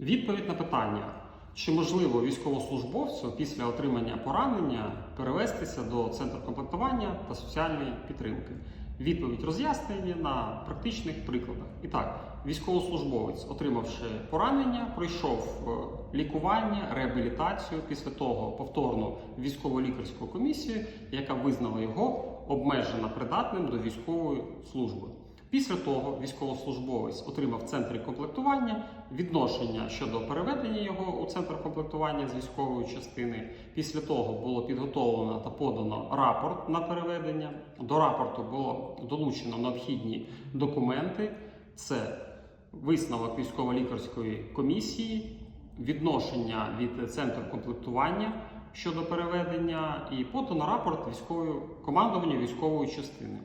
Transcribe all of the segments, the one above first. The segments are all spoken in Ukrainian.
Відповідь на питання, чи можливо військовослужбовцю після отримання поранення перевестися до центру комплектування та соціальної підтримки. Відповідь роз'яснення на практичних прикладах. І так, військовослужбовець, отримавши поранення, пройшов е, лікування, реабілітацію, після того повторну військово-лікарську комісію, яка визнала його обмежено придатним до військової служби. Після того військовослужбовець отримав в центрі комплектування відношення щодо переведення його у центр комплектування з військової частини. Після того було підготовлено та подано рапорт на переведення. До рапорту було долучено необхідні документи. Це висновок військово-лікарської комісії, відношення від центру комплектування щодо переведення, і подано рапорт військової командування військової частини.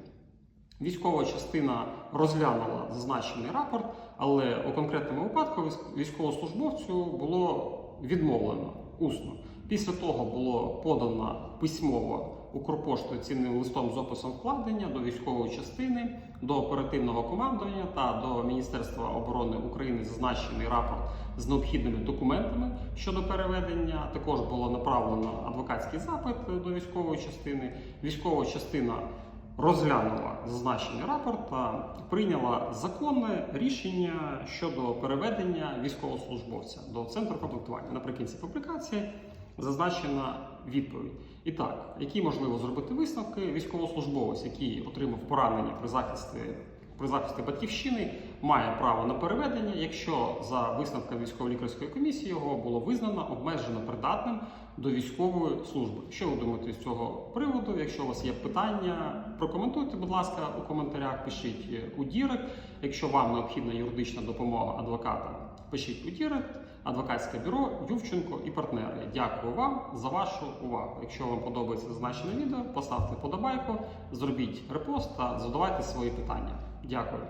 Військова частина розглянула зазначений рапорт, але у конкретному випадку військовослужбовцю було відмовлено усно. Після того було подано письмово Укрпоштою цінним листом з описом вкладення до військової частини, до оперативного командування та до Міністерства оборони України зазначений рапорт з необхідними документами щодо переведення. Також було направлено адвокатський запит до військової частини. Військова частина розглянула зазначений рапорт та прийняла законне рішення щодо переведення військовослужбовця до центру комплектування. Наприкінці публікації зазначена відповідь. І так, які можливо зробити висновки? Військовослужбовець, який отримав поранення при захисті при захисті батьківщини, має право на переведення, якщо за висновками військово-лікарської комісії його було визнано обмежено придатним до військової служби. Що ви думаєте з цього приводу? Якщо у вас є питання, прокоментуйте, будь ласка, у коментарях, пишіть у Дірект. Якщо вам необхідна юридична допомога адвоката, пишіть у Дірект. Адвокатське бюро Ювченко і партнери. Дякую вам за вашу увагу. Якщо вам подобається зазначене відео, поставте подобайку, зробіть репост та задавайте свої питання. Дякую.